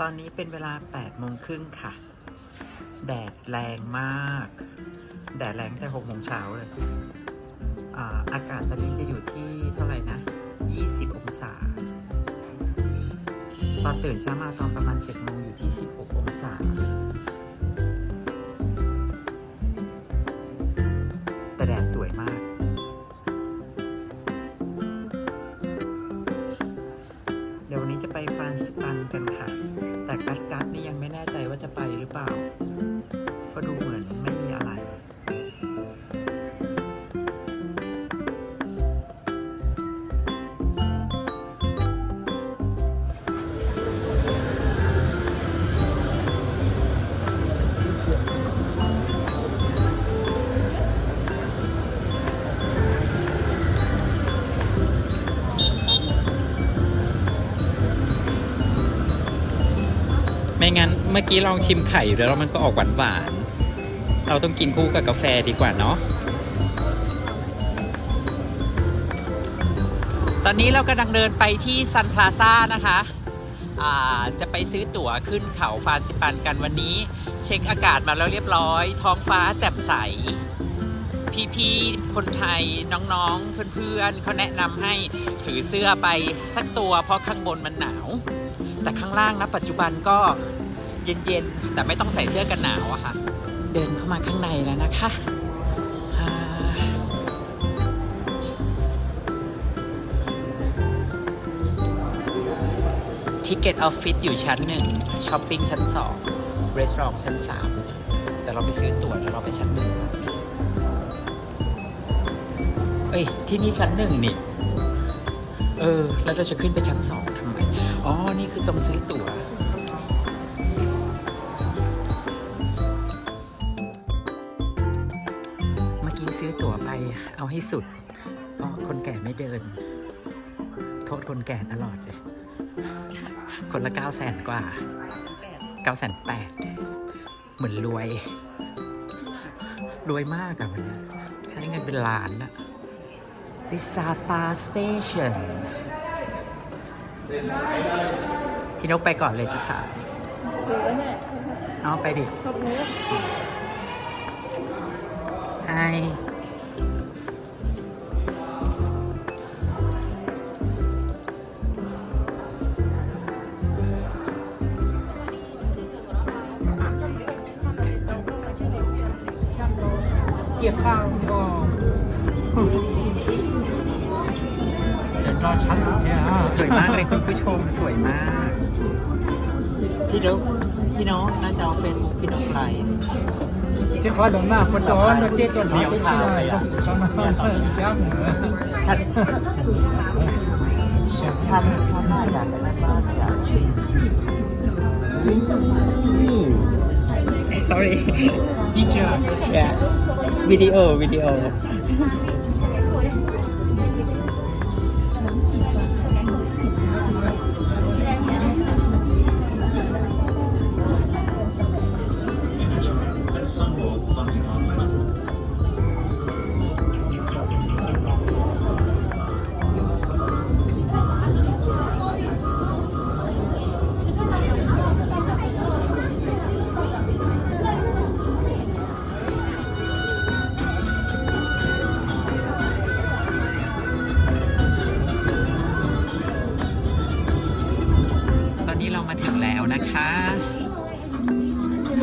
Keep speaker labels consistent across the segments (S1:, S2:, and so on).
S1: ตอนนี้เป็นเวลา8โมงครึ่งค่ะ แดดแรงมาก แดดแรงแต่6โมงเช้าเลยอาอากาศตอนนี้จะอยู่ที่เท่าไหร่นะ 20 องศา ตอนตื่นเช้ามาตอนประมาณ7โมงอยู่ที่ 16 องศา เมื่อกี้ลองชิมไข่อยู่แล้วแล้วมันก็ออกหวานหวานเราต้องกินคู่กับกาแฟดีกว่าเนาะตอนนี้เรากำลังเดินไปที่ซันพลาซ่านะคะจะไปซื้อตั๋วขึ้นเขาฟานซิปันกันวันนี้ เช็คอากาศมาแล้วเรียบร้อย ท้องฟ้าแจ่มใส พี่ๆคนไทยน้องๆ เพื่อนๆเขาแนะนำให้ถือเสื้อไปสักตัวเพราะข้างบนมันหนาว แต่ข้างล่างนะปัจจุบันก็ เย็นๆ แต่ไม่ต้องใส่เสื้อกันหนาวอะค่ะ เดินเข้ามาข้างในแล้วนะคะทิเก็ตออฟฟิศอยู่ชั้นหนึ่งช้อปปิ้งชั้นสองรีสอร์ทชั้นสามแต่เราไปซื้อตั๋วแล้วเราไปชั้นหนึ่งก่อนเอ้ย ที่นี่ชั้นหนึ่งนี่ เออ แล้วเราจะขึ้นไปชั้นสองทำไม อ๋อ นี่คือต้องซื้อตั๋ว เอาให้สุด เพราะคนแก่ไม่เดิน โทษคนแก่ตลอดเลย คนละเก้าแสนกว่าเก้าแสนแปดเหมือนรวย รวยมากอะวันเนี้ยใช้เงินเป็นล้านอะดิซาปาสเตชันพี่นกไปก่อนเลยจะถ่าย
S2: หรือว่าเนี่ย
S1: เอาไปดิ
S2: ช
S3: เสร็จรอชั้นเนี่ย
S1: สวยมากเลยคุณผู้ชมสวยมาก พี่นกพี่น้องน่าจะเอาเป็นมุกพี่นกไป
S3: สิขอดมหน้าคนโดนโดนเจ๊จนหอเจ๊ชิลเลยสองน้ำย่างเหนือ
S1: ท่านท่านท่านน่าอยากจะนั่งบ้านอยาก sorry
S3: อีเจอ
S1: yeah วิดีโอวิดีโอตอนนี้เร มาถึงแล้วนะคะ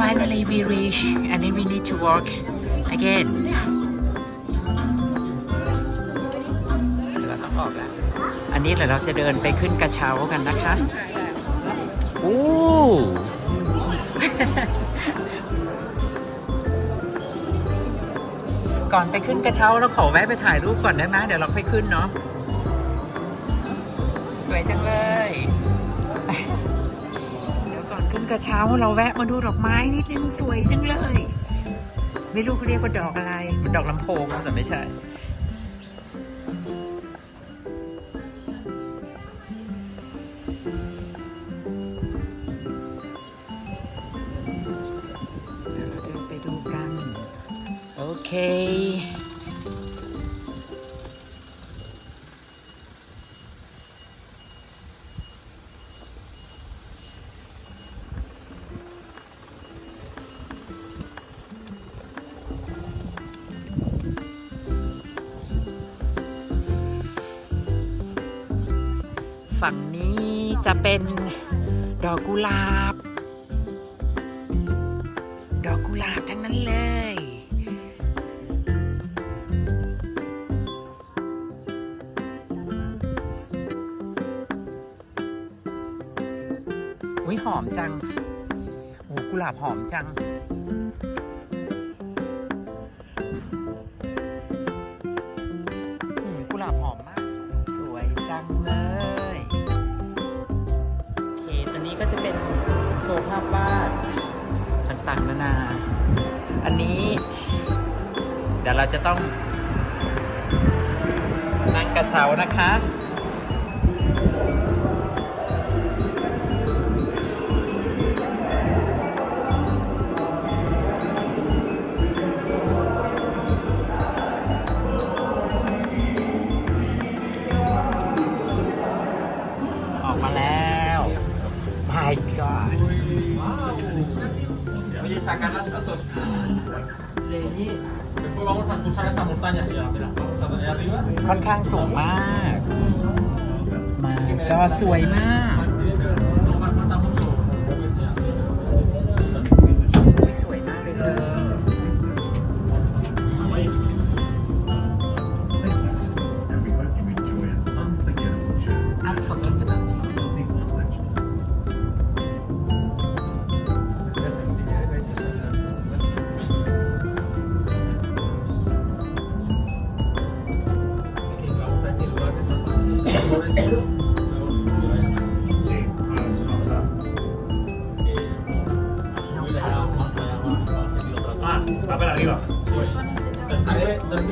S1: finally we reach and then we need to walk again เราต้องออกแล้ว อันนี้เดี๋ยวเราจะเดินไปขึ้นกระเช้ากันนะคะโอ้ ก่อนไปขึ้นกระเช้าเราขอแวะไปถ่ายรูปก่อนได้ไหมเดี๋ยวเราค่อยขึ้นเนาะ ก่อนขึ้นกระเช้าเราแวะมาดูดอกไม้นิดนึงสวยจังเลย ไม่รู้เขาเรียกว่าดอกอะไรมันดอกลำโพงแต่ไม่ใช่เดี๋ยวเราเดินไปดูกันโอเค เป็นดอกกุหลาบ ดอกกุหลาบทั้งนั้นเลยอุ้ยหอมจังโอ้กุหลาบหอมจังานต่างๆ นานา อันนี้เดี๋ยวเราจะต้องนั่งกระเช้านะคะ
S2: sacar las fotos. Leí. Después vamos a cruzar esa montaña, señora. Mira, vamos a allá arriba.
S1: ค่อนข้างสูงมาก มาก็สวยมาก
S2: No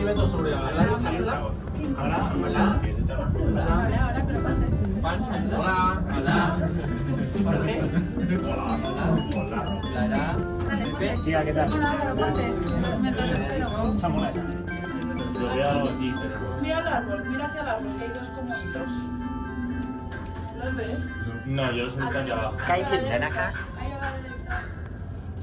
S2: veto sobre hablar de salida. Hola, hola. Hola, hola. Jorge.
S4: Hola, hola.
S2: Clara. Pepe.
S4: Pues, Tía, ¿qué tal? Hola, pero Me espero. Chamola esa.
S5: Mira el árbol, mira hacia el árbol, que hay dos como hilos. ¿Los ves?
S4: No, yo los he visto allá abajo.
S1: ¿Qué hay naranja?
S5: Ahí va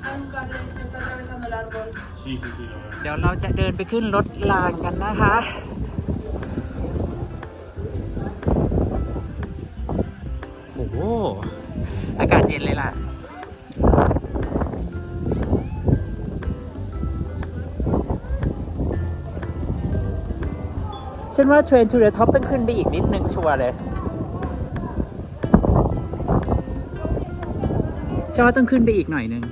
S5: la derecha. Hay un cable que está atravesando el árbol.
S4: Sí, sí, sí, lo veo.
S1: เดี๋ยวเราจะเดินไปขึ้นรถรางกันนะคะ โอ้โห อากาศเย็นเลยล่ะ ฉันว่าเทรนทูเดอะท็อปต้องขึ้นไปอีกนิดนึงชัวร์เลย ฉันว่าต้องขึ้นไปอีกหน่อยนึง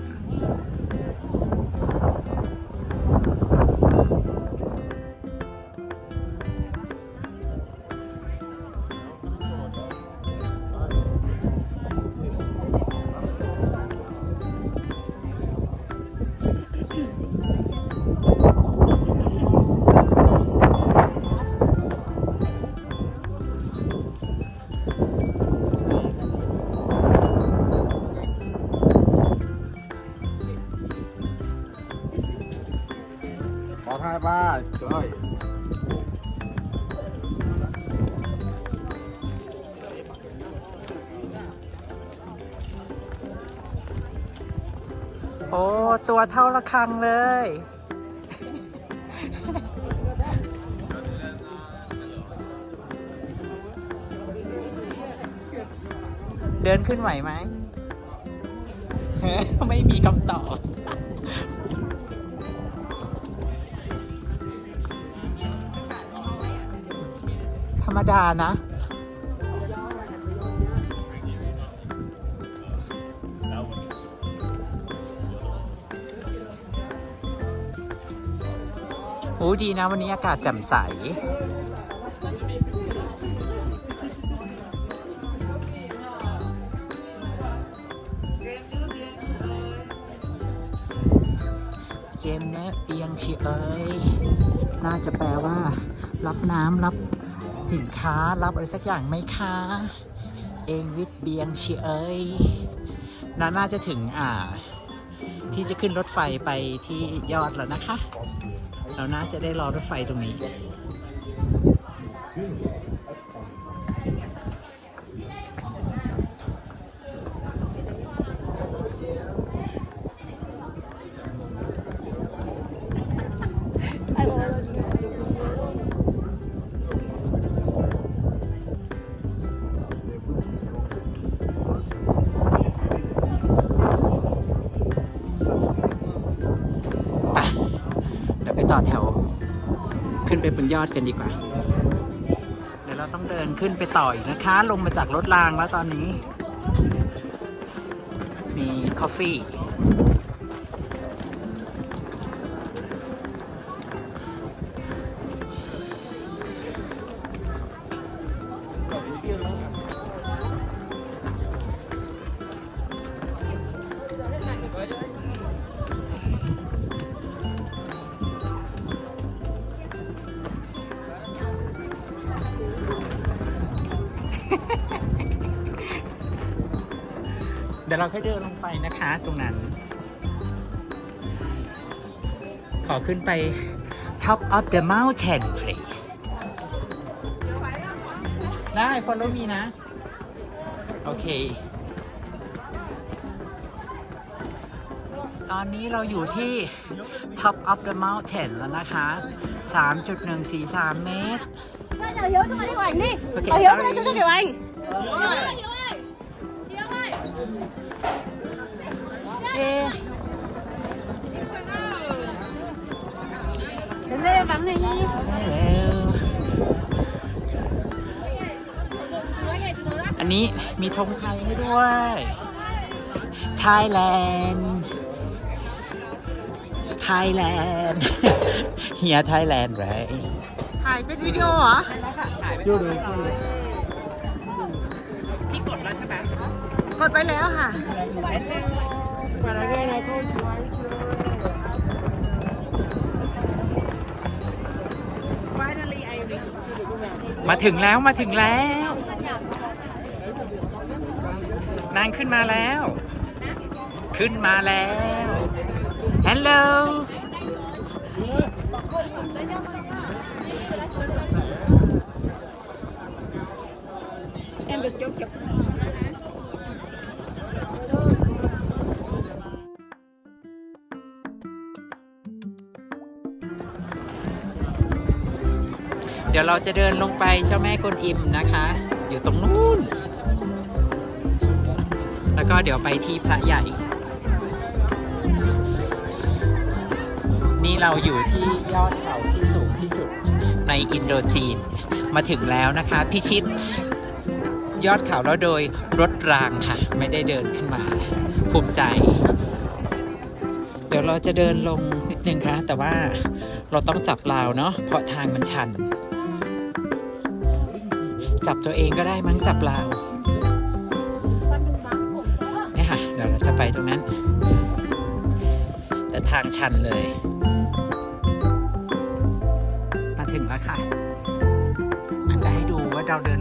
S1: โอ้ ตัวเท่าระคังเลย เดินขึ้นไหวไหม ไม่มีคำตอบธรรมดานะ อ้ดีนะวันนี้อากาศแจ่มใส เกมเนี้ยเปียงชีเอ้ยน่าจะแปลว่า รับน้ำรับสินค้ารับอะไรสักอย่างไหมคะ เองวิทเบียงชีเอ้ยน่าจะถึงอ่า ที่จะขึ้นรถไฟไปที่ยอดแล้วนะคะ เราน่าจะได้รอรถไฟตรงนี้ ต่อแถว ขึ้นไปบนยอดกันดีกว่า เดี๋ยวเราต้องเดินขึ้นไปต่ออีกนะคะ ลงมาจากรถรางแล้วตอนนี้ มีคอฟฟี่ ตรงนั้น ขอขึ้นไป top of the mountain please ได้ follow me นะ โอเค ตอนนี้เราอยู่ที่ top of the mountain แล้วนะคะ 3.143 เมตร
S6: Nhờ hiếu cho mày đi của ảnh đi
S1: Ok,
S6: Ở hiếu
S1: sorry.
S6: cho cho kiểu ảnh Ê. Đến đây vắng này nhi
S1: Hello อันนี้มีธงไทยให้ด้วย Thailand Thailand เฮีย Thailand right
S6: ถ่ายเป็นวิดีโอเหรอ
S3: chưa được chưa được
S1: พี่กดแล้วใช่ไหม
S6: กดไปแล้วค่ะ
S3: và là đây là cô chú ấy chưa
S1: มาถึงแล้วมาถึงแล้ว นางขึ้นมาแล้ว ขึ้นมาแล้ว Hello
S6: Em được chụp chụp
S1: เดี๋ยวเราจะเดินลงไปเจ้าแม่กวนอิมนะคะ อยู่ตรงนู้น แล้วก็เดี๋ยวไปที่พระใหญ่ นี่เราอยู่ที่ยอดเขาที่สูงที่สุดในอินโดจีน มาถึงแล้วนะคะ พิชิตยอดเขาแล้วโดยรถรางค่ะ ไม่ได้เดินขึ้นมา ภูมิใจ เดี๋ยวเราจะเดินลงนิดนึงค่ะแต่ว่าเราต้องจับราวเนาะเพราะทางมันชัน จับตัวเองก็ได้มั้งจับราวเนี่ยค่ะเดี๋ยวเราจะไปตรงนั้น แต่ทางชันเลย มาถึงแล้วค่ะอาจจะให้ดูว่าเราเดิน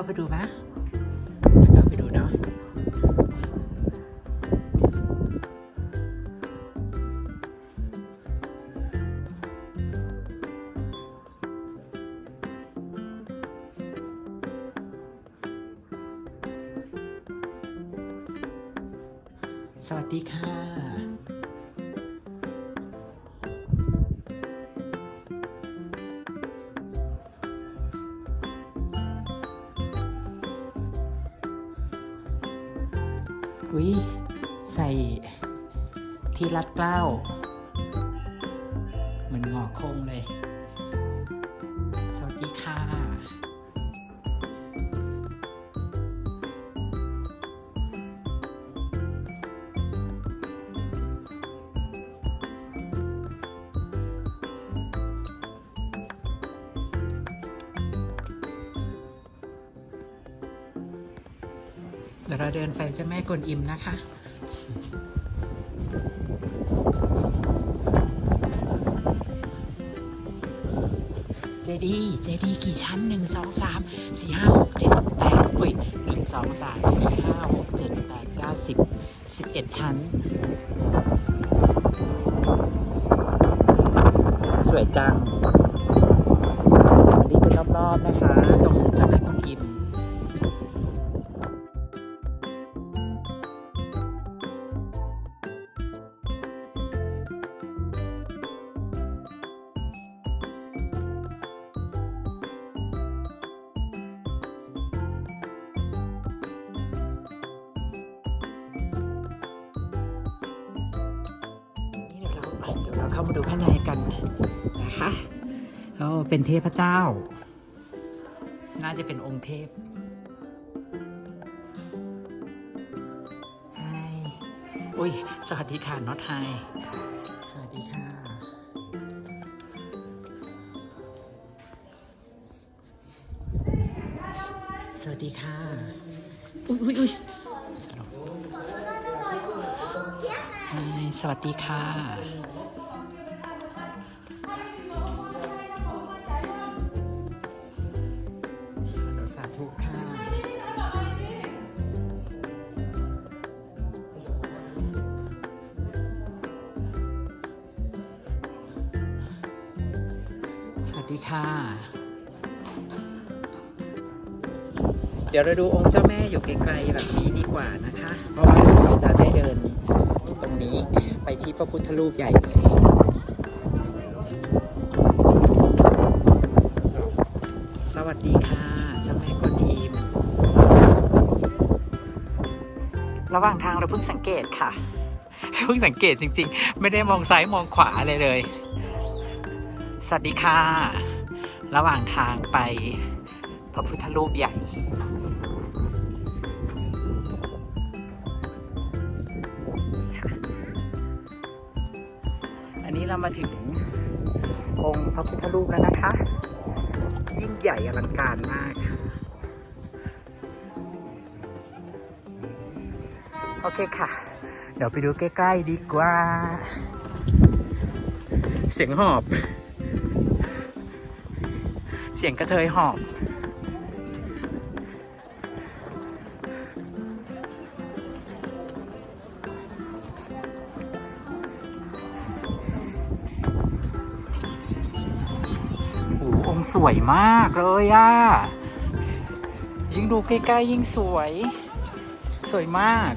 S1: าไปดูไหม เหมือนงอคงเลย สวัสดีค่ะ เดี๋ยวเราเดินไปเจ้าแม่กวนอิมนะคะ เจดีเจดีกี่ชั้นหนึ่งสองสามสี่ห้าหกเจ็ดแปดอุ้ยหนึ่งสองสามสี่ห้าหกเจ็ดแปดเก้าสิบสิบเอ็ดชั้น สวยจังอันนี้เป็นรอบๆนะคะ ตรงเจ้าแม่กวนอิม เป็นเทพเจ้า น่าจะเป็นองค์เทพไฮอุ้ย สวัสดีค่ะน็อตไฮสวัสดีค่ะ สวัสดีค่ะ อุ้ยอุ้ยอุ้ยสนุกไฮสวัสดีค่ะ ดี๋ยวเราดูองค์เจ้าแม่อยู่ไกลๆแบบนี้ดีกว่านะคะ เพราะว่าเราจะได้เดินตรงนี้ไปที่พระพุทธรูปใหญ่เลยสวัสดีค่ะเจ้าแม่กวนอิมระหว่างทางเราเพิ่งสังเกตค่ะ เพิ่งสังเกตจริงๆ ไม่ได้มองซ้ายมองขวาเลยเลย สวัสดีค่ะ ระหว่างทางไป พระพุทธรูปใหญ่ อันนี้เรามาถึงองค์พระพุทธรูปแล้วนะคะ ยิ่งใหญ่อลังการมาก โอเคค่ะ เดี๋ยวไปดูใกล้ ๆ ดีกว่า เสียงหอบ เสียงกระเทยหอบ งสวยมากเลยอะ ยิ่งดูใกล้ๆยิ่งสวย สวยมาก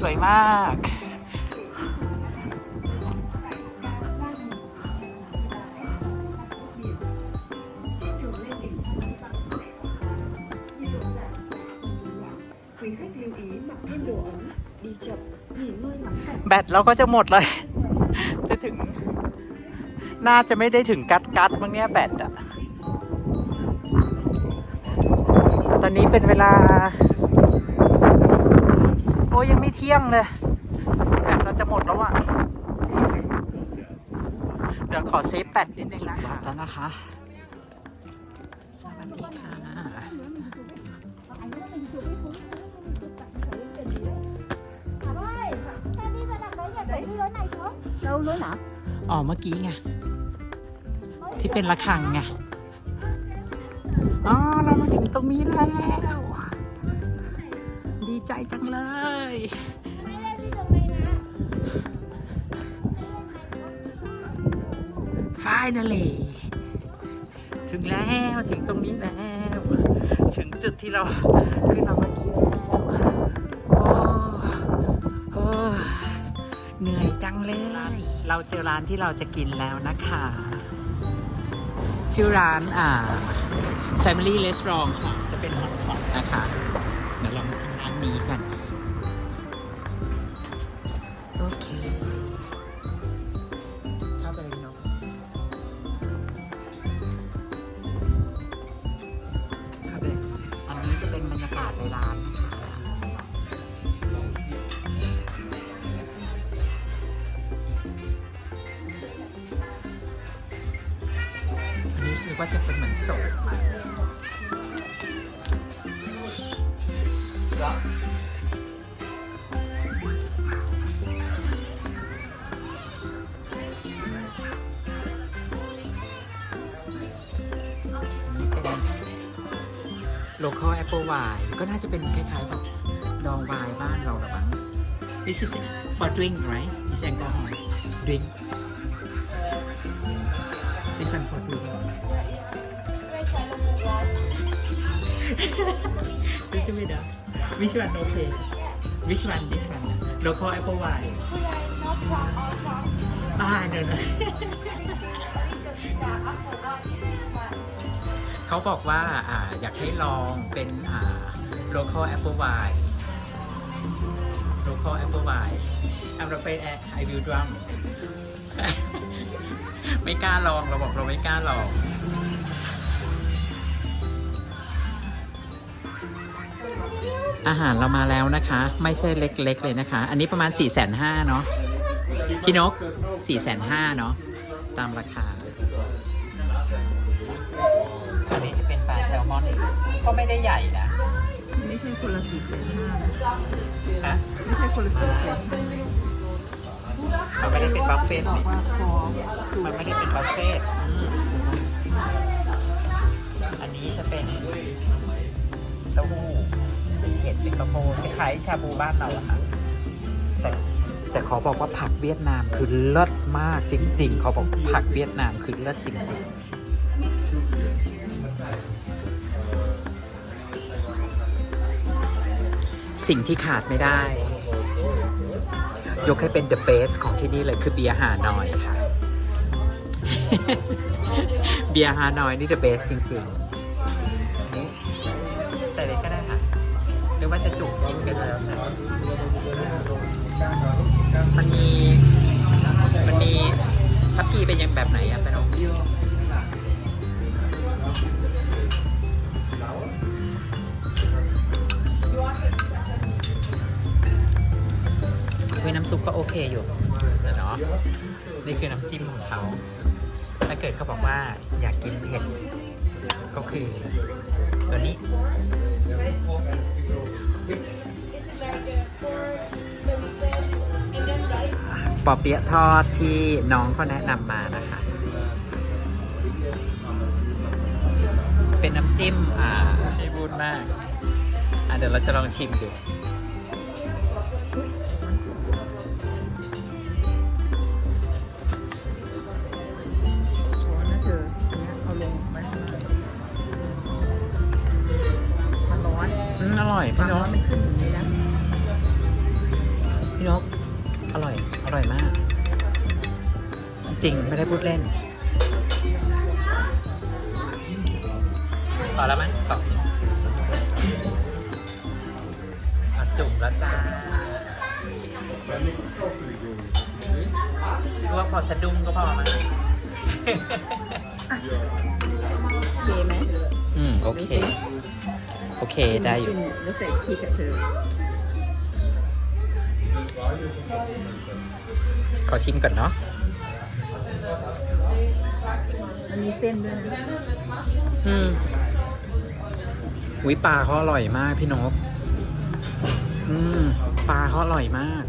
S1: สวยมาก แบตเราก็จะหมดเลย จะถึง น่าจะไม่ได้ถึงกัดกัดมั้งเนี่ยแบตอะตอนนี้เป็นเวลา โอ้ยยังไม่เที่ยงเลย แบตเราจะหมดแล้วอะเดี๋ยวขอเซฟแบตนิดนึงนะคะแล้วนะคะสวัสดีค่ะ
S6: đâu lối nào
S1: อ๋อ เมื่อกี้ไง ที่เป็นระฆังไง อ๋อ เรามาถึงตรงนี้แล้ว ดีใจจังเลย finally ถึงแล้ว ถึงตรงนี้แล้ว ถึงจุดที่เราขึ้นมาเมื่อกี้แล้ว เลย เราเจอร้านที่เราจะกินแล้วนะคะ ชื่อร้านอ่า Family Restaurant ค่ะ จะเป็นฮอตพอตนะคะ นี่เป็น local apple wine ก็น่าจะเป็นคล้ายๆแบบดองไวน์บ้านเราหรือมั้ง This is for drink right It's alcohol drink This one for drink Look at me now. Which one okay? Which one? This one? Local apple wine. Ah, no, no. เขาบอกว่าอ่าอยากให้ลองเป็นอ่า local apple wine local apple wine I'm afraid I I will drunk ไม่กล้าลองเราบอกเราไม่กล้าลอง อาหารเรามาแล้วนะคะ ไม่ใช่เล็กๆเลยนะคะ อันนี้ประมาณ4ี่แสนห้าเนาะพี่นก4ี่แสนห้าเนาะตามราคา อันนี้จะเป็นปลาแซลมอนก็ไม่ได้ใหญ่นะ
S7: ไม่ใช่คนละสี่แสนห้า
S1: ฮะ
S7: ไม่ใช่คนละสี่แสน
S1: มันไม่ได้เป็นบัฟเฟ่ต์
S7: บอก
S1: นี่
S7: ว่าพอ
S1: มันไม่ได้เป็นบัฟเฟ่ต์อืมอันนี้จะเป็นเต้าหู้ เห็ดเป็นข้าวโพดคล้ายๆชาบูบ้านเราอะค่ะ แต่แต่ขอบอกว่าผักเวียดนามคือเลิศมากจริงๆเขาบอกผักเวียดนามคือเลิศจริงๆสิ่งที่ขาดไม่ได้ ยกให้เป็น the best ของที่นี่เลยคือเบียร์ฮานอยค่ะ เบียร์ฮานอยนี่ the best จริง ๆ รือว่าจะจุกกินกันแล้วแต่มันมี มันมีทัพพีเป็นยังแบบไหนอะเป็นองคุยน้ำซุปก็โอเคอยู่แต่เนาะนี่คือน้ำจิ้มของเขา ถ้าเกิดเขาบอกว่าอยากกินเผ็ด ก็คือตัวนี้ ปอเปี๊ยะทอดที่น้องเขาแนะนำมานะคะ เป็นน้ำจิ้มอ่าไม่พูดมาก อะเดี๋ยวเราจะลองชิมดู
S7: ร่อ
S1: ย
S7: ควา
S1: พี่
S7: ม
S1: น
S7: ร้อกนมันขึ้นอย่างนี้นะ
S1: พี่นกอร่อย อร่อยมาก จริงไม่ได้พูดเล่นพอแล้วไหมสองชิ้นอะจุ่มแล้วจ้าลวกพอสะดุ้งก็พอมั้ง
S7: โอเคไหม
S1: อืม โอเค โอเคได้อยู่
S7: แล้วใส่พริกกับเธอ
S1: ขอชิมก่อนเนาะ
S7: มันมีเส้นด้วยนะ
S1: อืมวิปลาเขาอร่อยมากพี่นก อืม ปลาเขาอร่อยมาก